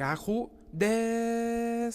กาคุเดส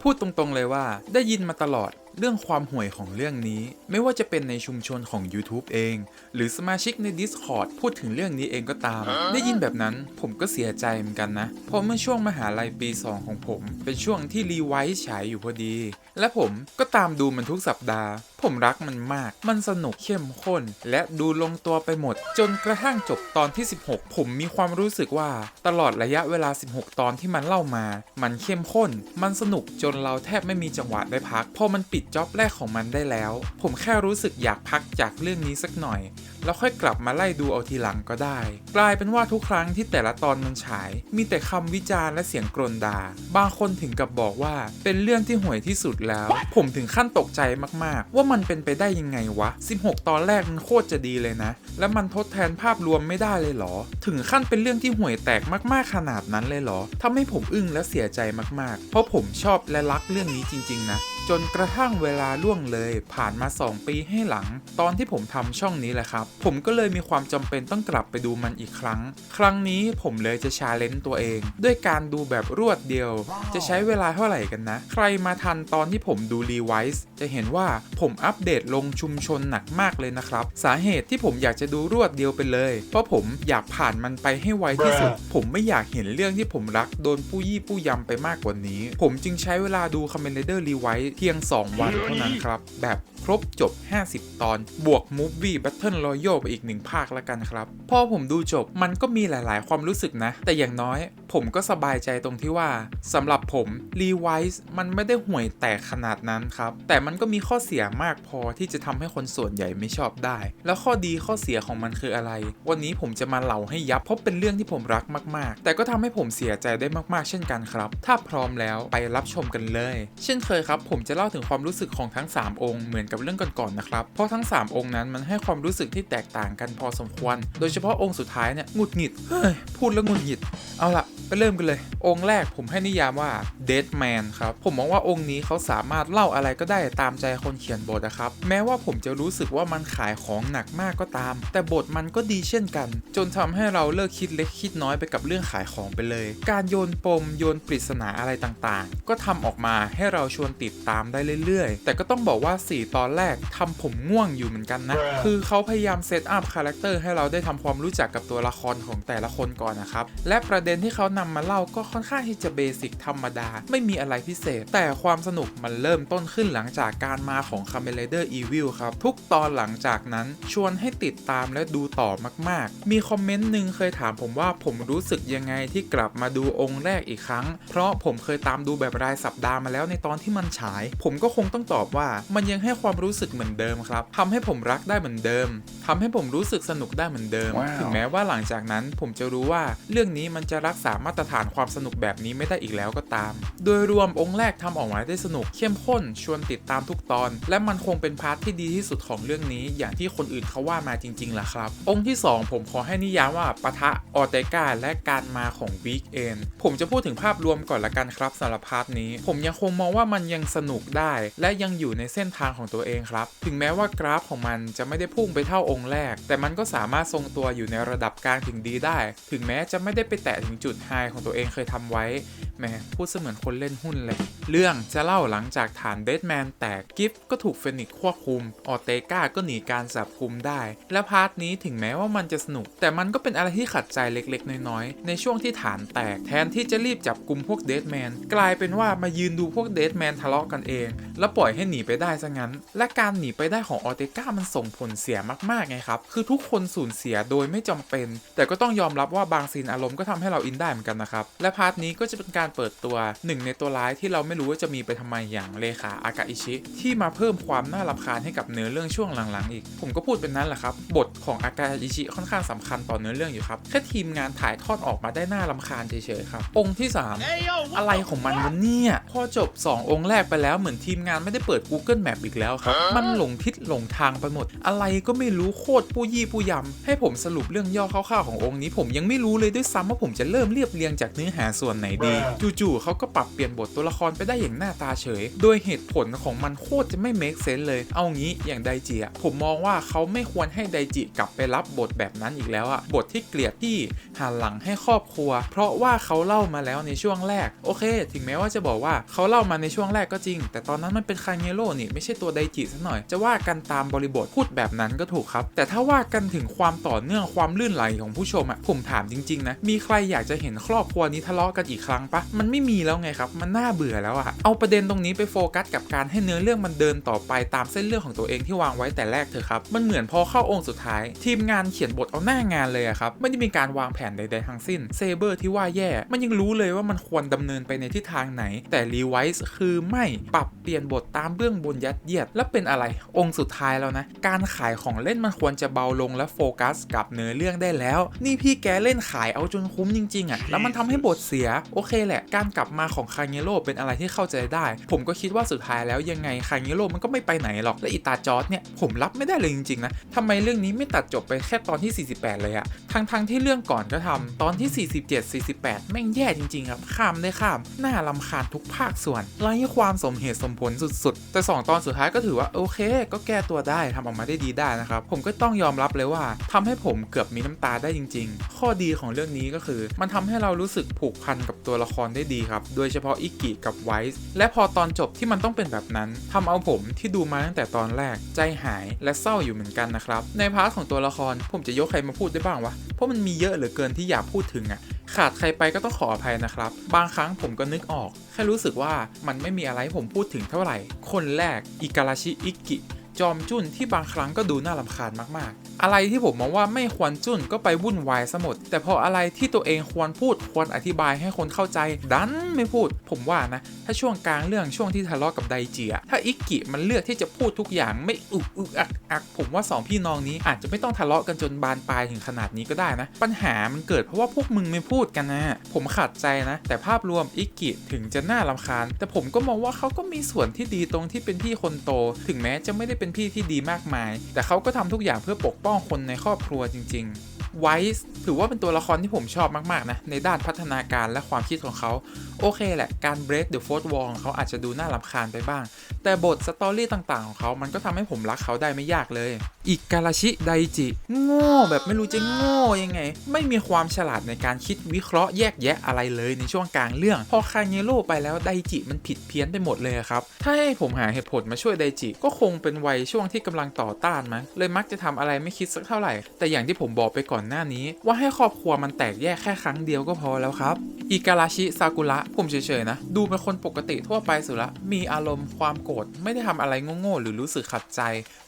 พูดตรงๆเลยว่าได้ยินมาตลอดเรื่องความห่วยของเรื่องนี้ ไม่ว่าจะเป็นในชุมชนของ YouTube เอง หรือสมาชิกใน Discord พูดถึงเรื่องนี้เองก็ตาม ได้ยินแบบนั้นผมก็เสียใจเหมือนกันนะ เพราะเมื่อช่วงมหาลัยปี 2 ของผม เป็นช่วงที่รีไวซ์ฉายอยู่พอดี และผมก็ตามดูมันทุกสัปดาห์ ผมรักมันมาก มันสนุกเข้มข้น และดูลงตัวไปหมด จนกระทั่งจบตอนที่ 16 ผมมีความรู้สึกว่าตลอดระยะเวลา 16 ตอนที่มันเล่ามา มันเข้มข้น มันสนุกจนเราแทบไม่มีจังหวะได้พักพอมันปิดจ็อบแรกของมันได้แล้ว ผมแค่รู้สึกอยากพักจากเรื่องนี้สักหน่อย แล้วค่อยกลับมาไล่ดูเอาทีหลังก็ได้ กลายเป็นว่าทุกครั้งที่แต่ละตอนมันฉาย มีแต่คำวิจารณ์และเสียงกรนด่าบางคนถึงกับบอกว่าเป็นเรื่องที่ห่วยที่สุดแล้ว ผมถึงขั้นตกใจมากๆ ว่ามันเป็นไปได้ยังไงวะ 16 ตอนแรกมันโคตรจะดีเลยนะ แล้วมันทดแทนภาพรวมไม่ได้เลยเหรอ ถึงขั้นเป็นเรื่องที่ห่วยแตกมากๆขนาดนั้นเลยเหรอทำให้ผมอึ้งและเสียใจมากๆ เพราะผมชอบและรักเรื่องนี้จริง ๆ นะ จนกระทั่งเวลาล่วงเลย ผ่านมา 2 ปีให้หลัง ตอนที่ผมทำช่องนี้แหละครับ ผมก็เลยมีความจำเป็นต้องกลับไปดูมันอีกครั้ง ครั้งนี้ผมเลยจะชาเลนจ์ตัวเอง ด้วยการดูแบบรวดเดียว จะใช้เวลาเท่าไหร่กันนะ ใครมาทันตอนที่ผมดูรีไวซ์จะเห็นว่าผมอัปเดตลงชุมชนหนักมากเลยนะครับ สาเหตุที่ผมอยากจะดูรวดเดียวไปเลย เพราะผมอยากผ่านมันไปให้ไวที่สุด ผมไม่อยากเห็นเรื่องที่ผมรักโดนผู้ยี่ผู้ยำไปมากกว่านี้ ผมจึงใช้เวลาดูค o มเมนเดอร์รีไวซ์เพียง 2 วันเท่านั้นครับ แบบครบจบ 50 ตอน บวก Movie Battle Royale ไปอีกหนึ่งภาคล้วกันครับ พอผมดูจบมันก็มีหลายๆ ความรู้สึกนะ แต่อย่างน้อยผมก็สบายใจตรงที่ว่าสำหรับผม รีไวซ์มันไม่ได้ห่วยแตกขนาดนั้นครับ แต่มันก็มีข้อเสียมากพอที่จะทำให้คนส่วนใหญ่ไม่ชอบได้ แล้วข้อดีข้อเสียของมันคืออะไร วันนี้ผมจะมาเล่าให้ยับเพราะเป็นเรื่องที่ผมรักมาก ๆ แต่ก็ทำให้ผมเสียใจได้มากๆ เช่นกันครับ ถ้าพร้อมแล้วไปรับชมกันเลย เช่นเคยครับผมจะเล่าถึงความรู้สึกของทั้ง 3 องค์เหมือนกับเรื่องก่อนๆนะครับ เพราะทั้ง 3 องค์นั้นมันให้ความรู้สึกที่แตกต่างกันพอสมควร โดยเฉพาะองค์สุดท้ายเนี่ยหงุดหงิด เฮ้ย พูดแล้วหงุดหงิด เอาละไปเริ่มกันเลย องค์แรกผมให้นิยามว่า Dead Man ครับ ผมมองว่าองค์นี้เขาสามารถเล่าอะไรก็ได้ตามใจคนเขียนบทนะครับ แม้ว่าผมจะรู้สึกว่ามันขายของหนักมากก็ตาม แต่บทมันก็ดีเช่นกัน จนทำให้เราเลิกคิดเล็กคิดน้อยไปกับเรื่องขายของไปเลย การโยนปมโยนปริศนาอะไรต่างๆ ก็ทำออกมาให้เราชวนติดตามได้เรื่อยๆ แต่ก็ต้องบอกว่า 4 ตอนแรกทำผมง่วงอยู่เหมือนกันนะ คือเขาพยายามเซตอัพคาแรคเตอร์ให้เราได้ทำความรู้จักกับตัวละครของแต่ละคนก่อนนะครับ และประเด็นที่เขานำมาเล่าก็ค่อนข้างที่จะเบสิกธรรมดา ไม่มีอะไรพิเศษ แต่ความสนุกมันเริ่มต้นขึ้นหลังจากการมาของ c a m e l a d e r Evil ครับ ทุกตอนหลังจากนั้นชวนให้ติดตามและดูต่อมากๆ มีคอมเมนต์หนึ่งเคยถามผมว่าผมรู้สึกยังไงที่กลับมาดูองค์แรกอีกครั้ง เพราะผมเคยตามดูแบบรายสัปดาห์มาแล้วในตอนที่มันฉายผมก็คงต้องตอบว่ามันยังให้ความรู้สึกเหมือนเดิมครับทำให้ผมรักได้เหมือนเดิมทำให้ผมรู้สึกสนุกได้เหมือนเดิมว้าวถึงแม้ว่าหลังจากนั้นผมจะรู้ว่าเรื่องนี้มันจะรักษามาตรฐานความสนุกแบบนี้ไม่ได้อีกแล้วก็ตาม โดยรวมองค์แรกทำออกมาได้สนุกเข้มข้นชวนติดตามทุกตอน และมันคงเป็นพาร์ทที่ดีที่สุดของเรื่องนี้ อย่างที่คนอื่นเขาว่ามาจริงๆล่ะครับ องค์ที่ 2 ผมขอให้นิยามว่าปะทะออเตกาและการมาของวีคเอนผมจะพูดถึงภาพรวมก่อนละกันครับสำหรับพาร์ทนี้ ผมยังคงมองว่ามันยังสนุกได้ และยังอยู่ในเส้นทางของตัวเองครับ ถึงแม้ว่ากราฟของมันจะไม่ได้พุ่งไปเท่าองค์แรก แต่มันก็สามารถทรงตัวอยู่ในระดับกลางถึงดีได้ ถึงแม้จะไม่ได้ไปแตะถึงจุดไฮของตัวเองเคยทำไว้แหมพูดเสมือนคนเล่นหุ้นเลย เรื่องจะเล่าหลังจากฐานเดดแมนแตกกิฟก็ถูกเฟนิกควบคุม ออเตกาก็หนีการจับคุมได้ และพาร์ทนี้ถึงแม้ว่ามันจะสนุก แต่มันก็เป็นอะไรที่ขัดใจเล็กๆ น้อยๆ ในช่วงที่ฐานแตกแทนที่จะรีบจับกลุ่มพวกเดดแมนกลายเป็นว่ามายืนดูพวกเดดแมนทะเลาะกันเอง แล้วปล่อยให้หนีไปได้ซะงั้น และการหนีไปได้ของออเตกามันส่งผลเสียมากๆไงครับ คือทุกคนสูญเสียโดยไม่จำเป็น แต่ก็ต้องยอมรับว่าบางซีนอารมณ์ก็ทำให้เราอินได้เหมือนกันนะครับ และพาร์ทนี้ก็จะเป็นการเปิดตัวหนึ่งในตัวร้ายที่เราไม่รู้ว่าจะมีไปทำไมอย่างเลขาอากาอิชิ ที่มาเพิ่มความน่ารำคาญให้กับเนื้อเรื่องช่วงหลังๆ อีก ผมก็พูดเป็นนั้นแหละครับ บทของอากาอิชิค่อนข้างสำคัญต่อเนื้อเรื่องอยู่ครับ แค่ทีมงานถ่ายทอดออกมาได้น่ารำคาญเฉยๆครับ องค์ที่สามอะไรของมันวะเนี่ย พอจบ 2 องค์แรกไปแล้วเหมือนทีมงานไม่ได้เปิด Google Map อีกแล้วครับ มันหลงทิศหลงทางไปหมด อะไรก็ไม่รู้โคตรปู้ยี่ปู้ยำ ให้ผมสรุปเรื่องย่อคร่าวๆขององค์นี้ผมยังไม่รู้เลยด้วยซ้ำว่าผมจะเริ่มเรียบเรียงจากเนื้อหาส่วนไหนดี จู่ๆเขาก็ปรับเปลี่ยนบทตัวละครไปได้อย่างหน้าตาเฉย โดยเหตุผลของมันโคตรจะไม่ make sense เลย เอางี้อย่างไดจิอะผมมองว่าเขาไม่ควรให้ไดจิกลับไปรับบทแบบนั้นอีกแล้วอะบทที่เกลียดที่หันหลังให้ครอบครัว เพราะว่าเขาเล่ามาแล้วในช่วงแรก โอเค ถึงแม้ว่าจะบอกว่าเขาเล่ามาในช่วงแรกก็จริงแต่ตอนนั้นมันเป็นคาเงโร่นี่ไม่ใช่ตัวไดจิซะหน่อย จะว่ากันตามบริบทพูดแบบนั้นก็ถูกครับ แต่ถ้าว่ากันถึงความต่อเนื่องความลื่นไหลของผู้ชมอะผมถามจริงๆนะมีใครอยากจะเห็นครอบครัวนี้ทะเลาะกันอีกครั้งปะมันไม่มีแล้วไงครับ มันน่าเบื่อแล้วอะเอาประเด็นตรงนี้ไปโฟกัสกับการให้เนื้อเรื่องมันเดินต่อไปตามเส้นเรื่องของตัวเองที่วางไว้แต่แรกเถอะครับมันเหมือนพอเข้าองค์สุดท้าย ทีมงานเขียนบทเอาหน้างานเลยอะครับไม่ได้มีการวางแผนใดๆทั้งสิ้นเซเบอร์ที่ว่าแย่ มันยังรู้เลยว่ามันควรดำเนินไปในทิศทางไหน แต่รีไวซ์คือไม่ปรับเปลี่ยนบทตามเบื้องบนยัดเยียด และเป็นอะไร องค์สุดท้ายแล้วนะ การขายของเล่นมันควรจะเบาลงและโฟกัสกับเนื้อเรื่องได้แล้ว นี่พี่แกเล่นขายเอาจนคุ้มจริงๆอะแล้วมันทำให้บทเสียโอเคแหละ การกลับมาของคางเงโร่เป็นอะไรที่เข้าใจได้ ผมก็คิดว่าสุดท้ายแล้วยังไงคางเงโร่มันก็ไม่ไปไหนหรอกและอีตาจอร์ดเนี่ยผมรับไม่ได้เลยจริงๆนะทำไมเรื่องนี้ไม่ตัดจบไปแค่ตอนที่ 48 เลยอะทั้งๆที่เรื่องก่อนก็ทำตอนที่ 47 48 แม่งแย่จริงๆครับข้ามได้ข้ามน่าลำคาญทุกภาคส่วนไร้ความสมเหตุสมผลสุดๆ แต่ 2 ตอนสุดท้ายก็ถือว่าโอเค ก็แก้ตัวได้ทำออกมาได้ดีได้นะครับ ผมก็ต้องยอมรับเลยว่าทำให้ผมเกือบมีน้ำตาได้จริง ๆ ข้อดีของเรื่องนี้ก็คือ มันทำให้เรารู้สึกผูกพันกับตัวละครได้ดีครับ โดยเฉพาะอิกิกับไวส์และพอตอนจบที่มันต้องเป็นแบบนั้นทำเอาผมที่ดูมาตั้งแต่ตอนแรกใจหายและเศร้าอยู่เหมือนกันนะครับในพาร์ทของตัวละครผมจะยกใครมาพูดได้บ้างวะเพราะมันมีเยอะเหลือเกินที่อยากพูดถึงอะ ขาดใครไปก็ต้องขออภัยนะครับ บางครั้งผมก็นึกออก แค่รู้สึกว่ามันไม่มีอะไรผมพูดถึงเท่าไหร่ คนแรกอิการาชิอิกิ จอมจุ้นที่บางครั้งก็ดูน่ารำคาญมากๆ อะไรที่ผมมองว่าไม่ควรจุ้นก็ไปวุ่นวายซะหมด แต่พออะไรที่ตัวเองควรพูดควรอธิบายให้คนเข้าใจ ดันไม่พูด ผมว่านะ ถ้าช่วงกลางเรื่องช่วงที่ทะเลาะกับไดจิอะถ้าอิกกิมันเลือกที่จะพูดทุกอย่างไม่อึกอึกอักอักผมว่าสองพี่น้องนี้อาจจะไม่ต้องทะเลาะกันจนบานปลายถึงขนาดนี้ก็ได้นะ ปัญหามันเกิดเพราะว่าพวกมึงไม่พูดกันนะผมขัดใจนะ แต่ภาพรวมอิกกิถึงจะน่ารำคาญ แต่ผมก็มองว่าเขาก็มีส่วนที่ดีตรงที่เป็นพี่คนโต ถึงแม้จะไม่ได้เป็นพี่ที่ดีมากมาย แต่เขาก็ทำทุกอย่างเพื่อปกป้องคนในครอบครัวจริง ๆ ไวส์ถือว่าเป็นตัวละครที่ผมชอบมากๆนะ ในด้านพัฒนาการและความคิดของเขา โอเคแหละ การ break the fourth wall ของเขาอาจจะดูน่ารำคาญไปบ้าง แต่บทสตอรี่ต่างๆ ของเขา มันก็ทำให้ผมรักเขาได้ไม่ยากเลยอิการาชิไดจิโง่แบบไม่รู้จะโง่ยังไง ไม่มีความฉลาดในการคิดวิเคราะห์แยกแยะอะไรเลยในช่วงกลางเรื่อง พอคาเงโร่ไปแล้วไดจิมันผิดเพี้ยนไปหมดเลยครับถ้าให้ผมหาเหตุผลมาช่วยไดจิก็คงเป็นวัยช่วงที่กำลังต่อต้านมั้งเลยมักจะทำอะไรไม่คิดสักเท่าไหร่ แต่อย่างที่ผมบอกไปก่อนหน้านี้ ว่าให้ครอบครัวมันแตกแยกแค่ครั้งเดียวก็พอแล้วครับอิการาชิซากุระผมเฉยๆนะ ดูเป็นคนปกติทั่วไปสุดละมีอารมณ์ความโกรธไม่ได้ทำอะไรโง่ๆหรือรู้สึกขัดใจ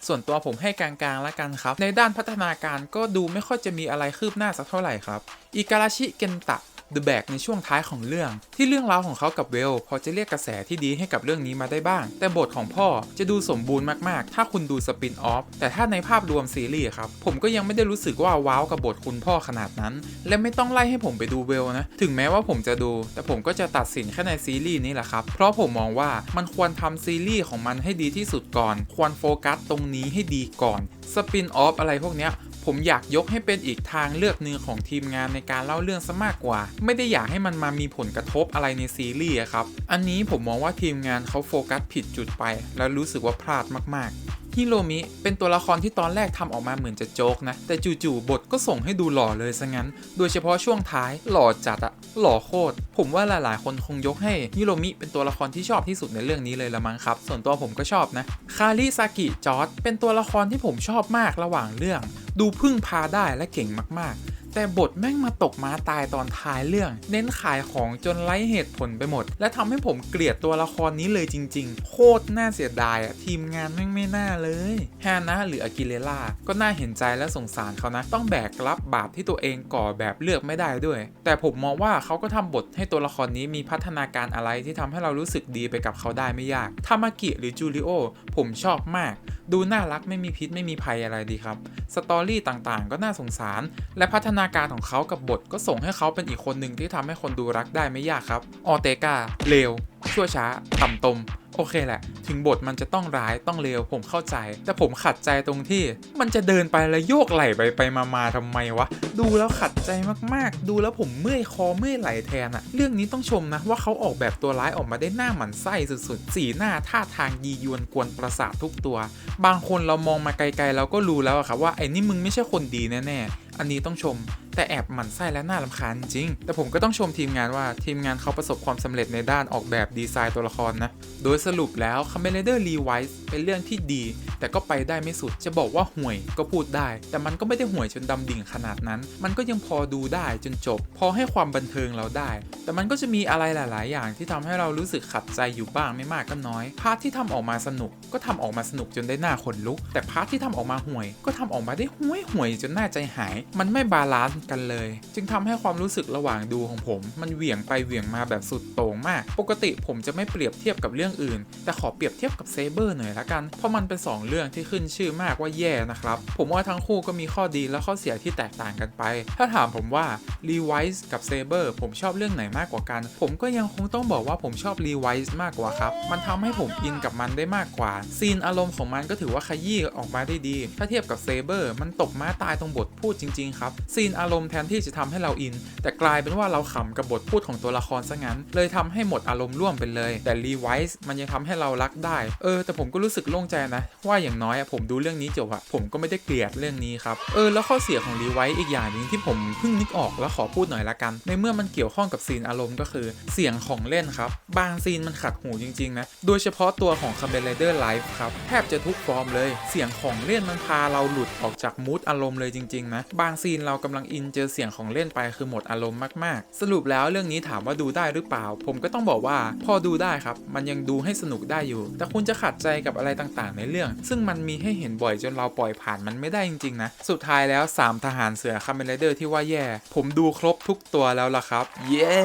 ส่วนตัวผมให้กลางๆแล้วกันครับ ในด้านพัฒนาการก็ดูไม่ค่อยจะมีอะไรคืบหน้าสักเท่าไหร่ครับอิการาชิเกนตะ เดอะแบกในช่วงท้ายของเรื่อง ที่เรื่องราวของเขากับเวล พอจะเรียกกระแสที่ดีให้กับเรื่องนี้มาได้บ้าง แต่บทของพ่อจะดูสมบูรณ์มากๆ ถ้าคุณดูสปินออฟแต่ถ้าในภาพรวมซีรีส์ครับ ผมก็ยังไม่ได้รู้สึกว่าว้าวกับบทคุณพ่อขนาดนั้น และไม่ต้องไล่ให้ผมไปดูเวลนะ ถึงแม้ว่าผมจะดู แต่ผมก็จะตัดสินแค่ในซีรีส์นี้แหละครับ เพราะผมมองว่ามันควรทำซีรีส์ของมันให้ดีที่สุดก่อน ควรโฟกัสตรงนี้ให้ดีก่อน สปินออฟอะไรพวกเนี้ย ผมอยากยกให้เป็นอีกทางเลือกหนึ่งของทีมงานในการเล่าเรื่องซะมากกว่า ไม่ได้อยากให้มันมามีผลกระทบอะไรในซีรีส์ครับ อันนี้ผมมองว่าทีมงานเขาโฟกัสผิดจุดไป แล้วรู้สึกว่าพลาดมากๆ ฮิโรมิเป็นตัวละครที่ตอนแรกทำออกมาเหมือนจะโจ๊กนะ แต่จู่ๆบทก็ส่งให้ดูหล่อเลยซะงั้น โดยเฉพาะช่วงท้ายหล่อจัดอะหล่อโคตร ผมว่าหลายๆ คนคงยกให้ฮิโรมิเป็นตัวละครที่ชอบที่สุดในเรื่องนี้เลยละมั้งครับ ส่วนตัวผมก็ชอบนะ คาริซากิจอร์ดเป็นตัวละครที่ผมชอบมากระหว่างเรื่อง ดูพึ่งพาได้และเก่งมากๆ แต่บทแม่งมาตกม้าตายตอนท้ายเรื่อง เน้นขายของจนไร้เหตุผลไปหมด และทำให้ผมเกลียดตัวละครนี้เลยจริง ๆ โคตรน่าเสียดายอะทีมงานแม่งไม่น่าเลยฮานะหรืออากิเลล่าก็น่าเห็นใจและสงสารเขานะ ต้องแบกรับบาปที่ตัวเองก่อแบบเลือกไม่ได้ด้วย แต่ผมมองว่าเขาก็ทำบทให้ตัวละครนี้มีพัฒนาการอะไรที่ทำให้เรารู้สึกดีไปกับเขาได้ไม่ยากทามากิหรือจูริโอผมชอบมาก ดูน่ารักไม่มีพิษไม่มีภัยอะไรดีครับสตอรี่ต่างๆ ก็น่าสงสาร และพัฒนาการของเขากับบทก็ส่งให้เขาเป็นอีกคนหนึ่งที่ทำให้คนดูรักได้ไม่ยากครับ ออเตกาเลวชั่วช้า ต่ำตม โอเคแหละ ถึงบทมันจะต้องร้ายต้องเลวผมเข้าใจ แต่ผมขัดใจตรงที่ มันจะเดินไปแล้วโยกไหล่ไปไปมามาทำไมวะ ดูแล้วขัดใจมากๆ ดูแล้วผมเมื่อยคอเมื่อยไหล่แทนอะเรื่องนี้ต้องชมนะว่าเขาออกแบบตัวร้ายออกมาได้หน้าหมันไส้สุดๆ สีหน้าท่าทางยียวนกวนประสาททุกตัว บางคนเรามองมาไกลๆเราก็รู้แล้วอะครับว่าไอ้นี่มึงไม่ใช่คนดีแน่ๆ อันนี้ต้องชม แต่แอบหมั่นไส้และน่ารำคาญจริง แต่ผมก็ต้องชมทีมงานว่าทีมงานเขาประสบความสำเร็จในด้านออกแบบดีไซน์ตัวละครนะ โดยสรุปแล้ว c a m e l a d e r Rewise เป็นเรื่องที่ดี แต่ก็ไปได้ไม่สุดจะบอกว่าห่วยก็พูดได้ แต่มันก็ไม่ได้ห่วยจนดำดิ่งขนาดนั้น มันก็ยังพอดูได้จนจบ พอให้ความบันเทิงเราได้ แต่มันก็จะมีอะไรหลาย ๆ อย่างที่ทำให้เรารู้สึกขัดใจอยู่บ้างไม่มากก็น้อย พาร์ทที่ทำออกมาสนุกก็ทำออกมาสนุกจนได้หน้าขนลุก แต่พาร์ทที่ทำออกมาห่วย ก็ทำออกมาได้ห่วยห่วยจนหน้าใจหาย มันไม่บาลานซ์กันเลย จึงทำให้ความรู้สึกระหว่างดูของผม มันเหวี่ยงไปเหวี่ยงมาแบบสุดโต่งมาก ปกติผมจะไม่เปรียบเทียบกับเรื่องอื่น แต่ขอเปรียบเทียบกับเซเบอร์หน่อยละกัน เพราะมันเป็นสองเรื่องที่ขึ้นชื่อมากว่าแย่นะครับ ผมว่าทั้งคู่ก็มีข้อดีและข้อเสียที่แตกต่างกันไป ถ้าถามผมว่า r e w i s e กับ Saber ผมชอบเรื่องไหนมากกว่ากัน ผมก็ยังคงต้องบอกว่าผมชอบ r e w i s e มากกว่าครับ มันทำให้ผมอินกับมันได้มากกว่า ซีนอารมณ์ของมันก็ถือว่าขยี้ออกมาได้ดี ถ้าเทียบกับ Saber มันตกม้าตายตรงบทพูดจริงๆครับ ซีนอารารมณ์แทนที่จะทำให้เราอิน แต่กลายเป็นว่าเราขำกับบทพูดของตัวละครซะงั้น เลยทำให้หมดอารมณ์ร่วมไปเลย แต่ r e w i s e มันยังทำให้เรารักได้ เออ แต่ผมก็รู้สึกโล่งใจนะ ว่าอย่างน้อยผมดูเรื่องนี้จบอะผมก็ไม่ได้เกลียดเรื่องนี้ครับ เออ แล้วข้อเสียของ r e w i s e อีกอย่างหนึงที่ผมเพิ่งนึกออกแล้วขอพูดหน่อยละกัน ในเมื่อมันเกี่ยวข้องกับซีนอารมณ์ก็คือเสียงของเล่นครับ บางซีนมันขัดหูจริงๆนะ โดยเฉพาะตัวของ c a m e l a d e r Live ครับ แทบจะทุกฟอร์มเลย เสียงของเล่นมันพาเราหลุดออกจากมูดอารมณ์เลยจริงๆนะ บางซีนเรากำลังอินเจอเสียงของเล่นไปคือหมดอารมณ์มากๆ สรุปแล้วเรื่องนี้ถามว่าดูได้หรือเปล่า ผมก็ต้องบอกว่าพอดูได้ครับ มันยังดูให้สนุกได้อยู่ แต่คุณจะขัดใจกับอะไรต่างๆ ในเรื่อง ซึ่งมันมีให้เห็นบ่อยจนเราปล่อยผ่านมันไม่ได้จริงๆนะ สุดท้ายแล้ว 3 ทหารเสือคาเมเลเดอร์ที่ว่าแย่ ผมดูครบทุกตัวแล้วล่ะครับ เย้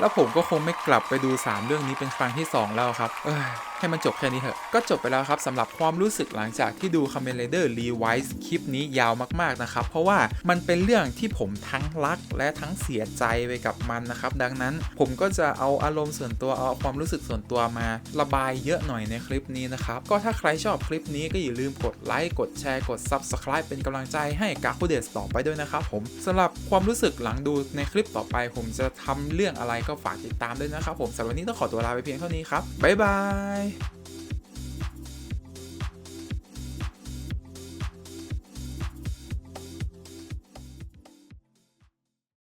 แล้วผมก็คงไม่กลับไปดู 3 เรื่องนี้เป็นครั้งที่ 2 แล้วครับ ให้มันจบแค่นี้เถอะ ก็จบไปแล้วครับสำหรับความรู้สึกหลังจากที่ดู c a m e l a d e r Rewise คลิปนี้ยาวมากๆนะครับ เพราะว่ามันเป็นเรื่องที่ผมทั้งรักและทั้งเสียใจไปกับมันนะครับ ดังนั้นผมก็จะเอาอารมณ์ส่วนตัวเอาความรู้สึกส่วนตัวมาระบายเยอะหน่อยในคลิปนี้นะครับ ก็ถ้าใครชอบคลิปนี้ก็อย่าลืมกดไลค์กดแชร์กด Subscribe เป็นกำลังใจให้กาคูเดสต่อไปด้วยนะครับผมสำหรับความรู้สึกหลังดูในคลิปต่อไป ผมจะทำเรื่องอะไรก็ฝากติดตามด้วยนะครับผมสำหรับวันนี้ต้องขอตัวลาไปเพียงเท่านี้ครับบ๊ายบาย